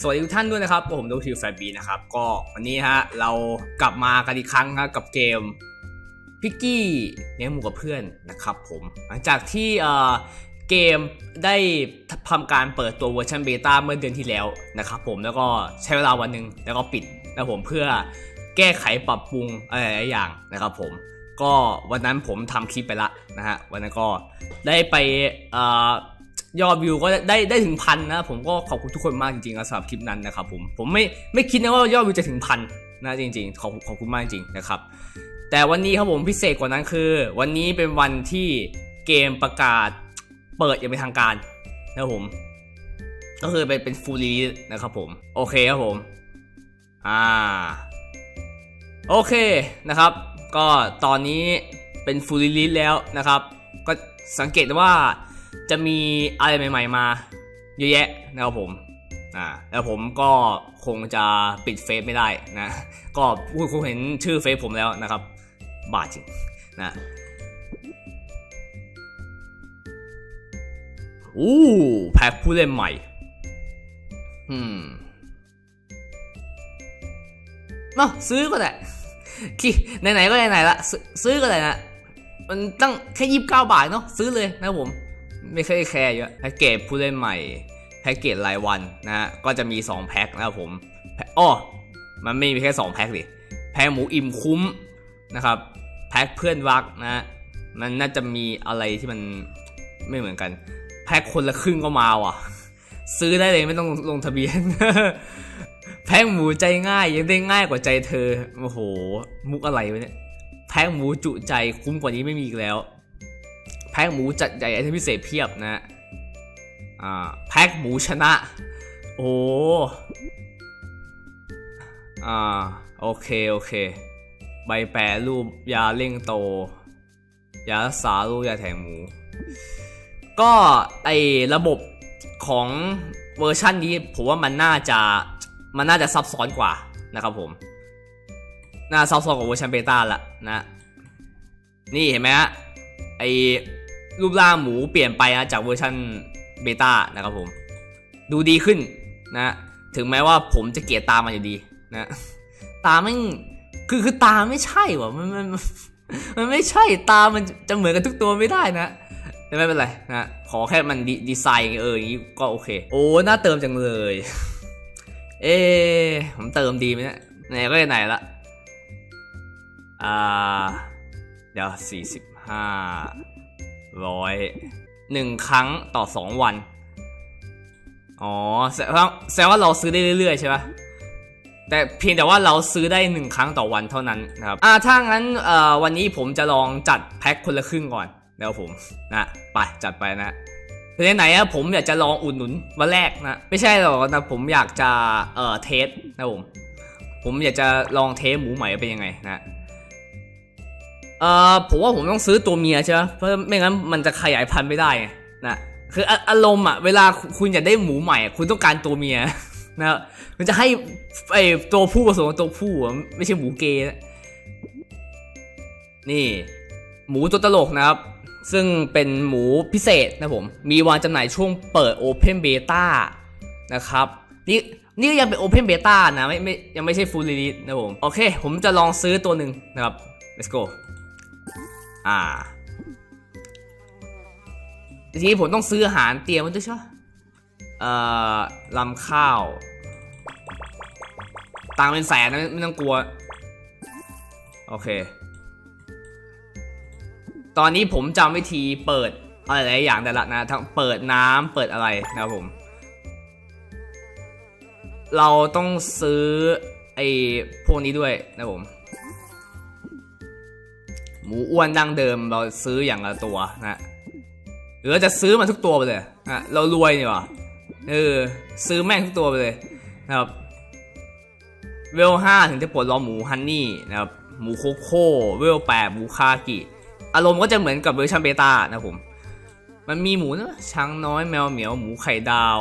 สวัสดีทุกท่านด้วยนะครับ ผมดูทิวแฟบีนะครับ ก็วันนี้ฮะเรากลับมากันอีกครั้งครับกับเกมพิกกี้เลี้ยงหมูกับเพื่อนนะครับผม หลังจากที่เอ่อเกมได้ทำการเปิดตัวเวอร์ชันเบต้าเมื่อเดือนที่แล้วนะครับผมแล้วก็ใช้เวลาวันหนึ่งแล้วก็ปิดนะผมเพื่อแก้ไขปรับปรุงอะไรหลายอย่างนะครับผมก็วันนั้นผมทำคลิปไปละนะฮะวันนั้นก็ได้ไปเอ่อ ยอดวิวก็ได้ได้ถึงพันนะผมก็ขอบคุณทุกคนมากจริงๆนะสำหรับคลิปนั้นนะครับผมผมไม่ไม่คิดนะว่ายอดวิวจะถึงพันนะจริงๆขอบขอบคุณมากจริงนะครับแต่วันนี้ครับผมพิเศษกว่านั้นคือ วันนี้เป็นวันที่เกมประกาศเปิดอย่างเป็นทางการนะครับผม ก็คือเป็นเป็นฟูลีนะครับผม โอเคครับผม อ่า โอเคนะครับ ก็ตอนนี้เป็นฟูลีแล้วนะครับ ก็สังเกตว่า จะมีอะไรใหม่ ๆ มา เยอะแยะนะครับผมอ่าแล้วผมก็คงจะปิดเฟซไม่ได้นะ ก็คุณคงเห็นชื่อเฟซผมแล้วนะครับ บาจริงนะอู้แพ็คผู้เล่นใหม่อืมเนาะซื้อก็ได้คิไหนๆก็ไหนๆละ ซื้อซื้อก็ได้นะ มันตั้งแค่ยี่สิบเก้าบาทเนาะซื้อเลยนะผม ไม่เคยแคร์เยอะแพ็กเกจผู้เล่นใหม่แพ็กเกจรายวันนะฮะก็จะมี 2 แพ็คนะครับผมอ้อมันไม่มีแค่ 2 แพ็คดิแพ็คหมูอิ่มคุ้มนะครับแพ็คเพื่อนรักนะฮะมันน่าจะมีอะไรที่มันไม่เหมือนกัน แพ็คคนละครึ่งก็มาว่ะ ซื้อได้เลยไม่ต้องลงทะเบียน แพ็คหมูใจง่ายยังได้ง่ายกว่าใจเธอโอ้โห มุกอะไรวะเนี่ยแพ็คหมูจุใจคุ้มกว่านี้ไม่มีอีกแล้ว พ็คหมูจัดใหญ่ไอเทมพิเศษเพียบนะอ่าแพ็คหมูชนะ โอ้อ่าโอเคโอเค ใบแปรรูปยาเร่งโต ยารักษาโรคยาแถมหมู ก็ไอระบบของเวอร์ชันนี้ผมว่ามันน่าจะมันน่าจะซับซ้อนกว่านะครับผม น่าซับซ้อนกว่าเวอร์ชันเบต้าละนะ นี่เห็นไหมฮะไอ รูปร่างหมูเปลี่ยนไปนะจากเวอร์ชันเบต้านะครับผม ดูดีขึ้นนะ ถึงแม้ว่าผมจะเกลียดตามันอยู่ดีนะ ตาไม่งคือคือตาไม่ใช่ว่ะมันมันมันไม่ใช่ตามันจะเหมือนกันทุกตัวไม่ได้นะแต่ไม่เป็นไรนะขอแค่มันดีดีไซน์เอออย่างนี้ก็โอเค โอ้น่าเติมจังเลย เอ๊ผมเติมดีไหมเนี่ยไหนก็ไหนละอ่าเดี๋ยวสี่สิบห้า ร้อยหนึ่งครั้งต่อสองวัน อ๋อแสดงว่าแสดงว่าเราซื้อได้เรื่อยๆใช่ปะแต่เพียงแต่ว่าเราซื้อได้หนึ่งครั้งต่อวันเท่านั้นนะครับอ่าถ้างั้นเอ่อวันนี้ผมจะลองจัดแพ็คคนละครึ่งก่อนแล้วผมนะไปจัดไปนะคือไหนอะผมอยากจะลองอุดหนุนวันแรกนะไม่ใช่หรอกนะผมอยากจะเอ่อเทสนะผมผมอยากจะลองเทสหมูใหม่เป็นยังไงนะ เอ่อผมว่าผมต้องซื้อตัวเมียใช่ไหมเพราะไม่งั้นมันจะขยายพันธุ์ไม่ได้นะคืออารมณ์อะเวลาคุณอยากได้หมูใหม่ คุณต้องการตัวเมียนะมันจะให้ไอตัวผู้ผสมกับตัวผู้อะไม่ใช่หมูเกย์นะนี่ หมูตัวตลกนะครับ ซึ่งเป็นหมูพิเศษนะผม มีวางจำหน่ายช่วงเปิด Open Beta นะครับ นี่นี่ก็ยังเป็น Open Beta นะไม่ไม่ยังไม่ใช่ Full Release นะผม โอเค ผมจะลองซื้อตัวหนึ่งนะครับ let's go อ่าทีนี้ผมต้องซื้ออาหารเตรียมไว้ด้วยใช่ไหมเอ่อลำข้าว ตังเป็นแสนนะไม่ไม่ต้องกลัว โอเค ตอนนี้ผมจำวิธีเปิดอะไรหลายอย่างแต่ละนะทั้งเปิดน้ำเปิดอะไรนะครับผม เราต้องซื้อไอ้พวกนี้ด้วยนะครับผม หมูอ้วนดั้งเดิมเราซื้ออย่างละตัวนะหรือจะซื้อมาทุกตัวไปเลยนะเรารวยนี่หว่าเออซื้อแม่งทุกตัวไปเลยนะครับเวลห้าถึงจะปลดล็อกหมูฮันนี่นะครับหมูโคโค่เวลแปดหมูคากิ อารมณ์ก็จะเหมือนกับเวอร์ชันเบต้านะผม มันมีหมูนะช้างน้อยแมวเหมียวหมูไข่ดาว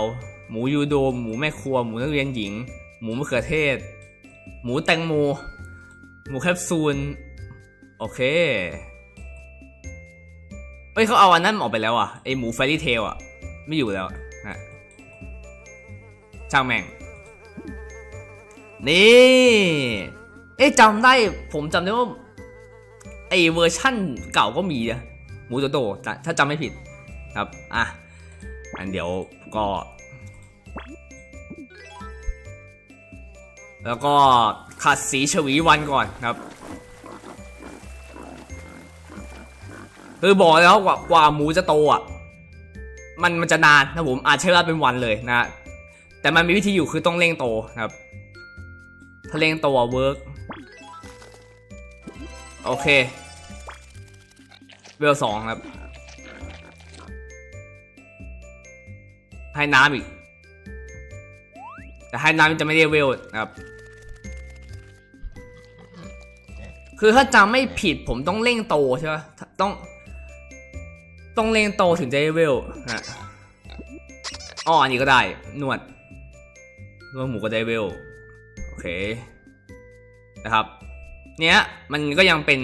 หมูยูโดหมูแม่ครัว หมูนักเรียนหญิง หมูมะเขือเทศ หมูแตงโม หมูแคปซูล โอเคเฮ้ยเขาเอาอันนั้นออกไปแล้วอะไอหมูแฟรี่เทลอะ ไม่อยู่แล้วนะช่างแม่ง นี่ เอ๊ะจำได้ผมจำได้ว่าไอเวอร์ชั่นเก่าก็มีอะหมูโตโตถ้าถ้าจำไม่ผิดครับ อะ อันเดี๋ยวก็ แล้วก็ขัดสีฉวีวันก่อนครับ คือบอกแล้วกว่ากว่าหมูจะโตอะมันมันจะนานนะผมอาจใช้เวลาเป็นวันเลยนะแต่มันมีวิธีอยู่คือต้องเร่งโตครับ ถ้าเร่งโตเวิร์กโอเคเวลสองครับ ให้น้ำอีก แต่ให้น้ำจะไม่ได้เวลครับ คือถ้าจำไม่ผิดผมต้องเร่งโตใช่ไหมต้อง ต้องเร่งโตถึงจะได้เวลนะอ๋ออันนี้ก็ได้นวดนวดหมูก็ได้เวลโอเคนะครับ เนี้ยมันก็ยังเป็น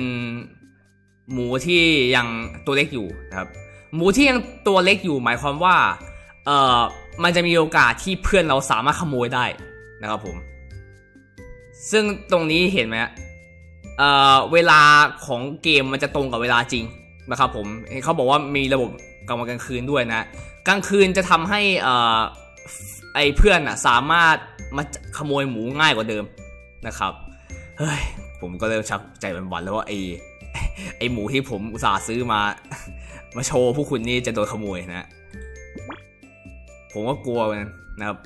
หมูที่ยังตัวเล็กอยู่นะครับ หมูที่ยังตัวเล็กอยู่หมายความว่าเอ่อมันจะมีโอกาสที่เพื่อนเราสามารถขโมยได้นะครับผม ซึ่งตรงนี้เห็นไหมเอ่อเวลาของเกมมันจะตรงกับเวลาจริง นะครับผมเห็นเขาบอกว่ามีระบบกลางวันกลางคืนด้วยนะ กลางคืนจะทำให้อ่ไอเพื่อนอะสามารถมาขโมยหมูง่ายกว่าเดิมนะครับเฮ้ยผมก็เริ่มชักใจเป็นหวันแล้วว่าไอไอหมูที่ผมอุตส่าห์ซื้อมา มาโชว์ผู้คุณนี่จะโดนขโมยนะ ผมก็กลัวเหมือนกันนะครับ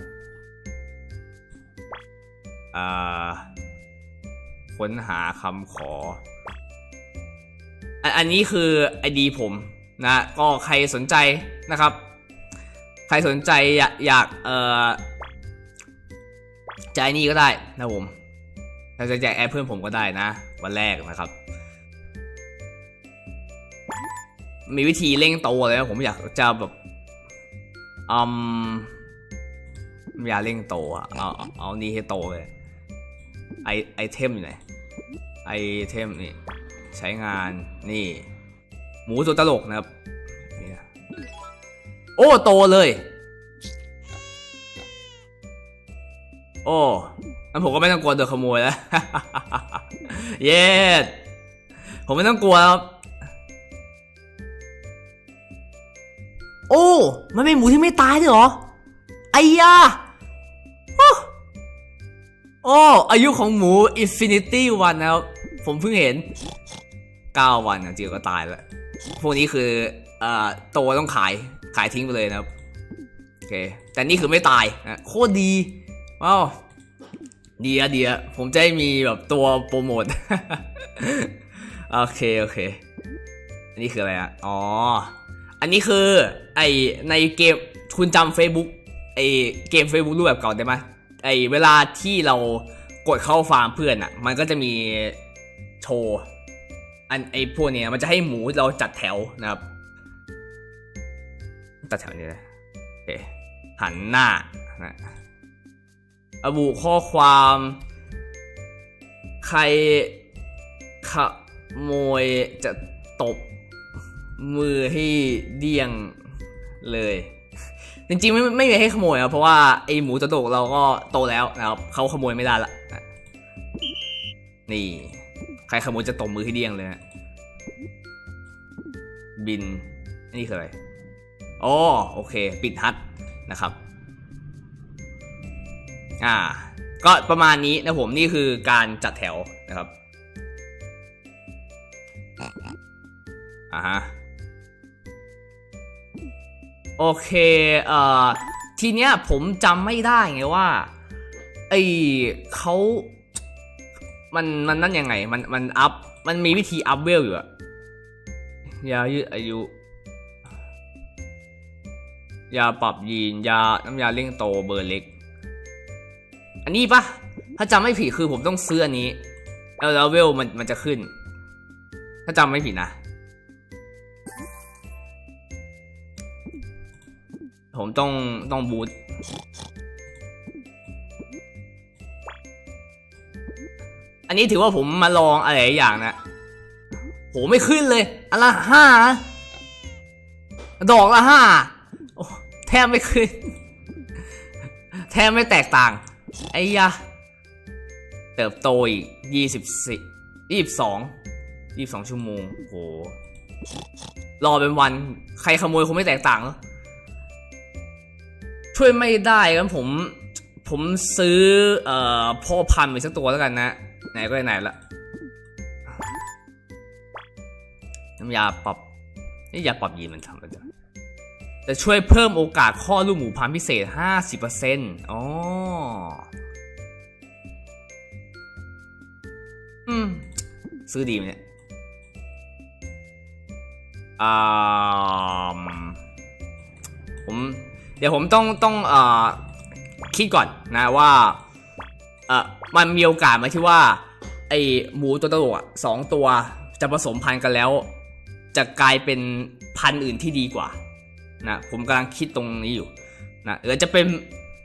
อ่าค้นหาคำขอ อันอันนี้คือไอดีผมนะก็ใครสนใจนะครับ ใครสนใจอยากอยากเอ่อจะไอนี่ก็ได้นะผมถ้าจะแจกแอปเพื่อนผมก็ได้นะ วันแรกนะครับ มีวิธีเร่งโตอะไรไหมผมอยากจะแบบอืมไม่อยากเร่งโตอะเอาเอาเอานี่ให้โตเลยไอไอเทมอยู่ไหนไอเทมนี่ ใช้งานนี่ หมูตัวตลกนะครับนี่นะโอ้โตเลย โอ้งั้นผมก็ไม่ต้องกลัวโดนขโมยแล้ว เย้ผมไม่ต้องกลัวครับ โอ้ มันเป็นหมูที่ไม่ตายด้วยเหรอ ไอ้ยาโอ้โอ้อายุของหมู Infinity วันนะครับ ผมเพิ่งเห็น 9 วันจิวก็ตายแล้ว พวกนี้คือเอ่อโตต้องขายขายทิ้งไปเลยนะครับ โอเค แต่นี่คือไม่ตายนะโคตรดีว้าวดีอะดีอะผมจะมีแบบตัวโปรโมท โอเค โอเค อันนี้คืออะไรอะอ๋อ อันนี้คือไอในเกมคุณจำ Facebook ไอเกม Facebook รูปแบบเก่าได้ไหมไอเวลาที่เรากดเข้าฟาร์มเพื่อนอะมันก็จะมีโชว์ อันไอพวกเนี้ยมันจะให้หมูเราจัดแถวนะครับ จัดแถวนี้เลยโอเคหันหน้านะระบุข้อความ ใครขโมยจะตบมือให้เดี่ยงเลย จริงๆไม่ไม่มีให้ขโมยครับเพราะว่าไอหมูตัวโตเราก็โตแล้วนะครับเขาขโมยไม่ได้ละนะนี่ ใครขโมยจะตบมือให้เดี่ยงเลยนะบินนนี้คืออะไรอ๋อโอเค ปิดฮัทนะครับ อ่า ก็ประมาณนี้นะผมนี่คือการจัดแถวนะครับอ่าฮะโอเค เอ่อ ทีเนี้ยผมจำไม่ได้ไงว่า ไอเขา มันมันนั่นยังไง มันมันอัพ มันมีวิธีอัพเวลอยู่อะยายืดอายุ ยาปรับยีน ยาน้ำยาเร่งโตเบอร์เล็ก อันนี้ปะถ้าจำไม่ผิดคือผมต้องซื้ออันนี้ แล้วแล้วเวลมันมันจะขึ้น ถ้าจำไม่ผิดนะ ผมต้องต้องบูท นนี้ถือว่าผมมาลองอะไรอย่างนะโหไม่ขึ้นเลยอันละห้าดอกละห้าแทบไม่ขึ้น แทบไม่แตกต่าง ไอ้ยะ เติบโตอีกยี่สิบสี่ยี่สิบสองยี่สิบสองชั่วโมงโหรอเป็นวัน ใครขโมยคงไม่แตกต่างหรอกช่วยไม่ได้กันผม ผมซื้อ เอ่อพ่อพันธุ์ไปสักตัวแล้วกันนะ ไหนก็ไหนละน้ำยาปรับนี่ยาปรับยีนมันทำอะไรจ๊ะจะช่วยเพิ่มโอกาสข้อลูกหมูพันพิเศษ 50%อ๋อ อืม ซื้อดีไหมเนี่ยอ่าผม เดี๋ยวผมต้องต้องเอ่อคิดก่อนนะว่า เอ่อ มันมีโอกาสไหมที่ว่า ไอหมูตัวตลกอะสองตัวจะผสมพันธุ์กันแล้ว จะกลายเป็นพันธุ์อื่นที่ดีกว่านะผมกำลังคิดตรงนี้อยู่นะหรือจะเป็น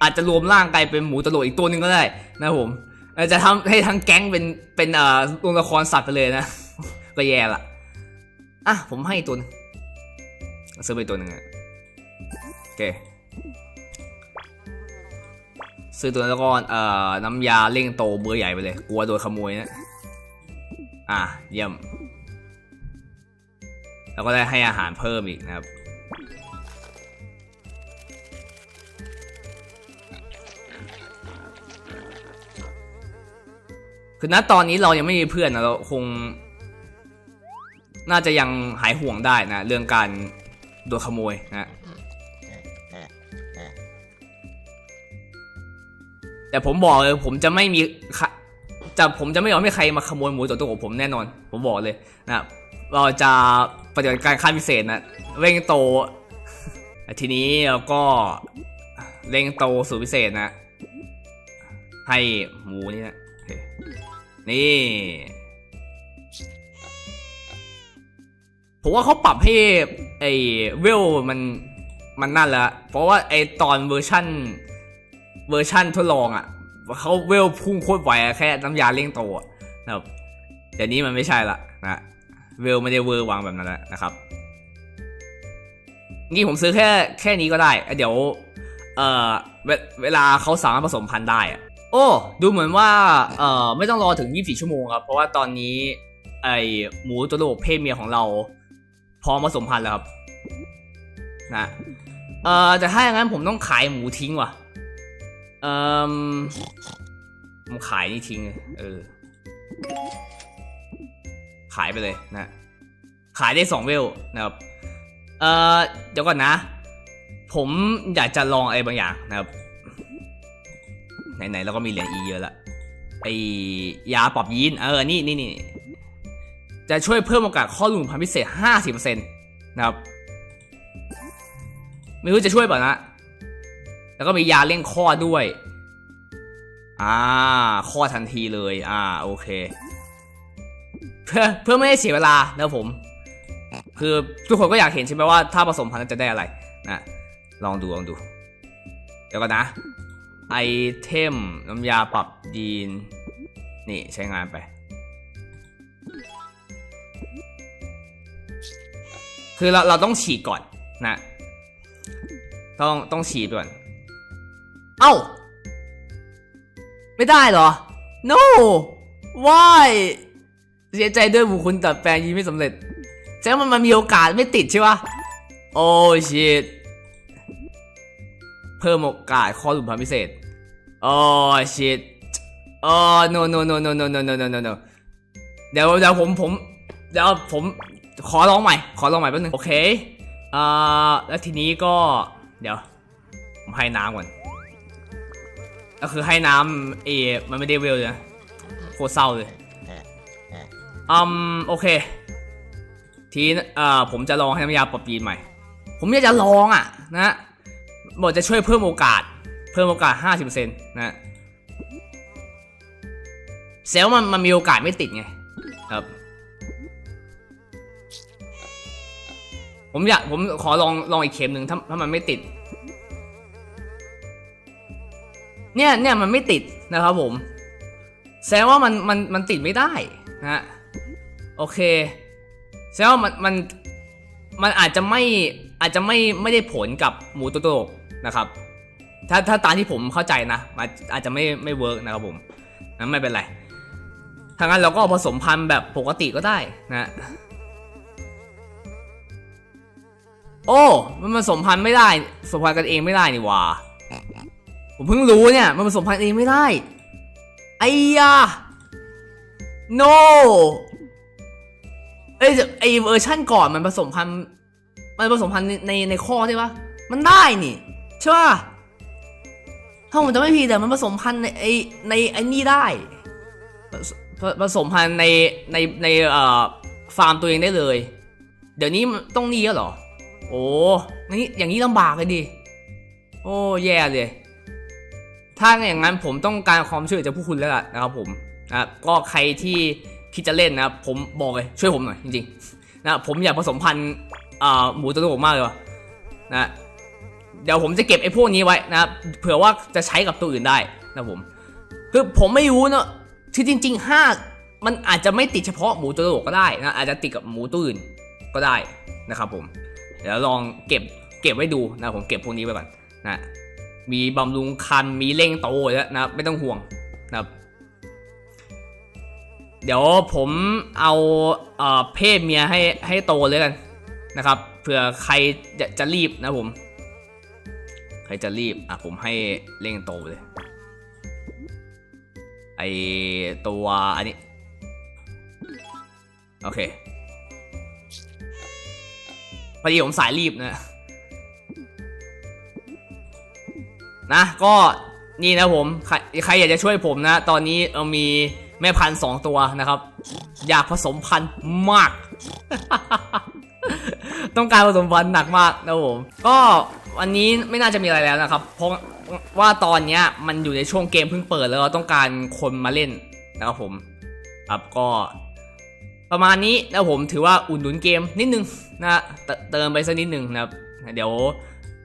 อาจจะรวมร่างกลายเป็นหมูตลกอีกตัวหนึ่งก็ได้นะผมออจะทำให้ทั้งแก๊งเป็นเป็นเอ่อตัวละครสัตว์ไปเลยนะ ก็แย่ละอะผมให้ตัวนึงซื้อไปตัวหนึ่งอะโอเค ซื้อตัวแล้วก็เอ่อน้ำยาเร่งโตเบอร์ใหญ่ไปเลย กลัวโดนขโมยนะอะเยี่ยม แล้วก็ได้ให้อาหารเพิ่มอีกนะครับคือณตอนนี้เรายังไม่มีเพื่อนนะเราคง น่าจะยังหายห่วงได้นะ เรื่องการโดนขโมยนะ แต่ผมบอกเลยผมจะไม่มีค่ะจะผมจะไม่ยอมให้ใครมาขโมยหมูตัวตัวของผมแน่นอน ผมบอกเลยนะเราจะปฏิบัติการขั้นพิเศษนะเร่งโต ทีนี้เราก็เร่งโตสู่พิเศษนะ ให้หมูนี่นะนี่ผมว่าเขาปรับให้ไอ้เวลมันมันนั่นแล้วเพราะว่าไอ้ตอนเวอร์ชั่น เวอร์ชั่นทดลองอะเขาเวลพุ่งโคตรไวอะแค่น้ำยาเร่งโตอะนะครับแต่นี้มันไม่ใช่ละนะเวลไม่ได้เวอร์วางแบบนั้นแล้วนะครับนี่ผมซื้อแค่แค่นี้ก็ได้ เดี๋ยว เอ่อเวเวลาเขาสามารถผสมพันธุ์ได้อะโอ้ ดูเหมือนว่า เอ่อ ไม่ต้องรอถึง 24 ชั่วโมงครับ เพราะว่าตอนนี้ ไอหมูตัวโลกเพศเมียของเรา พร้อมผสมพันธุ์แล้วครับ นะ เอ่อ แต่ถ้าอย่างนั้นผมต้องขายหมูทิ้งว่ะ เอ่อผมขายนี่ทิ้งเออ ขายไปเลยนะ ขายได้สองเวลนะครับ เอ่อ เดี๋ยวก่อนนะ ผมอยากจะลองอะไรบางอย่างนะครับ ไหนๆเราก็มีเหรียญอีเยอะละไอยาปรับยีน เออ นี่นี่นี่จะช่วยเพิ่มโอกาสข้อดลูกพันธุ์พิเศษ 50%นะครับ ไม่รู้จะช่วยเปล่านะ แล้วก็มียาเร่งข้อด้วย อ่า ข้อทันทีเลย อ่า โอเค เพื่อเพื่อไม่ให้เสียเวลานะผม คือทุกคนก็อยากเห็นใช่ไหมว่าถ้าผสมพันธุ์จะได้อะไรนะลองดูลองดู เดี๋ยวก่อนนะ ไอเทมน้ำยาปรับยีน นี่ใช้งานไป คือเราเราต้องฉีดก่อนนะ ต้องต้องฉีดก่อน เอ้า ไม่ได้เหรอ no why เสียใจด้วยบุคคลตัดแปลงยีไม่สำเร็จแสดงว่ามันมีโอกาสไม่ติดใช่ปะโอ้ชิตเพิ่มโอกาสข้อหลุมพันพิเศษโอ้ชิตโอ้ no no no no no no no no no no เดี๋ยวเดี๋ยวผมผมเดี๋ยวผมขอลองใหม่ ขอลองใหม่แป๊บนึง โอเคอ่าแล้วทีนี้ก็ เดี๋ยว ผมให้น้ำก่อน ก็คือให้น้ำเอมันไม่ได้เวลเลยนะโคตรเศร้าเลยอืมโอเค ทีนี้เอ่อผมจะลองให้น้ำยาปรับยีนใหม่ ผมอยากจะลองอะนะบอกจะช่วยเพิ่มโอกาส เพิ่มโอกาส 50%นะเซลล์มันมันมีโอกาสไม่ติดไงครับ ผมอยากผมขอลองลองอีกเข็มหนึ่งถ้าถ้ามันไม่ติด เนี่ยเนี่ยมันไม่ติดนะครับผม แสดงว่ามันมันมันติดไม่ได้นะฮะโอเค แสดงว่ามันมันมันอาจจะไม่อาจจะไม่ไม่ได้ผลกับหมูตัวโตนะครับ ถ้าถ้าตามที่ผมเข้าใจนะอาจอาจจะไม่ไม่เวิร์กนะครับผมนั้นไม่เป็นไรถ้างั้นเราก็ผสมพันธุ์แบบปกติก็ได้นะโอ้ มันผสมพันธุ์ไม่ได้ผสมพันธุ์กันเองไม่ได้นี่ว่า ผมเพิ่งรู้เนี่ย มันผสมพันธุ์เองไม่ได้ ไอ้ยา no เอ้ยไอเวอร์ชั่นก่อนมันผสมพันธุ์มันผสมพันธุ์ในในข้อใช่ปะมันได้นี่ใช่ปะถ้าผมจะไม่ผิดแต่มันผสมพันธุ์ในไอในไอ้นี่ได้ผสผสมพันธุ์ในในในเอ่อฟาร์มตัวเองได้เลย เดี๋ยวนี้ต้องนี่แล้วเหรอ โอ้นี่อย่างนี้ลำบากเลยดิ โอ้แย่เลย ถ้าอย่างนั้นผมต้องการความช่วยเหลือจากผู้คุณแล้วล่ะนะครับผมนะก็ใครที่คิดจะเล่นนะผมบอกเลยช่วยผมหน่อยจริงๆนะผมอยากผสมพันธุ์หมูตัวโตมากเลยว่ะนะเดี๋ยวผมจะเก็บไอ้พวกนี้ไว้นะเผื่อว่าจะใช้กับตัวอื่นได้นะผมคือผมไม่รู้เนอะที่จริงๆห้ามันอาจจะไม่ติดเฉพาะหมูตัวโตก็ได้นะอาจจะติดกับหมูตัวอื่นก็ได้นะครับผมเดี๋ยวลองเก็บเก็บไว้ดูนะผมเก็บพวกนี้ไว้ก่อนนะ มีบำรุงคัน มีเร่งโตแล้วนะไม่ต้องห่วงนะครับ เดี๋ยวผมเอาเอ่อเพศเมียให้ให้โตเลยกันนะครับเผื่อใครจะจะรีบนะผม ใครจะรีบอะผมให้เร่งโตเลยไอตัวอันนี้ โอเคพอดีผมสายรีบนะ นะก็นี่นะผมใครใครอยากจะช่วยผมนะ ตอนนี้เรามีแม่พันสองตัวนะครับ อยากผสมพันธุ์มาก ต้องการผสมพันธุ์หนักมากนะผมก็วันนี้ไม่น่าจะมีอะไรแล้วนะครับ เพราะว่าตอนเนี้ยมันอยู่ในช่วงเกมเพิ่งเปิดแล้วเราต้องการคนมาเล่นนะครับผมครับก็ประมาณนี้นะผมถือว่าอุ่นหนุนเกมนิดนึงนะเตเติมไปสักนิดนึงนะครับเดี๋ยว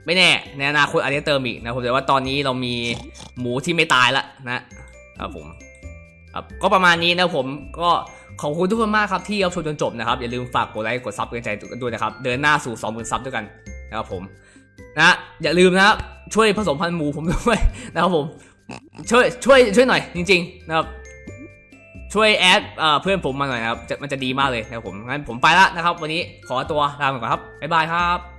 ไม่แน่ในอนาคตอาจจะเติมอีกนะผมแต่ว่าตอนนี้เรามีหมูที่ไม่ตายละนะครับผมครับก็ประมาณนี้นะผมก็ขอบคุณทุกคนมากครับที่รับชมจนจบนะครับ อย่าลืมฝากกดไลค์กดซับกันใจด้วยนะครับ เดินหน้าสู่ 20,000ซับด้วยกันนะครับผมนะอย่าลืมนะครับช่วยผสมพันธุ์หมูผมด้วยนะครับผมช่วยช่วยช่วยหน่อยจริง ๆ นะครับ ช่วยแอดเอ่อเพื่อนผมมาหน่อยนะครับจะมันจะดีมากเลยนะครับผมงั้นผมไปละนะครับ วันนี้ขอตัวลาไปก่อนครับบ๊ายบายครับ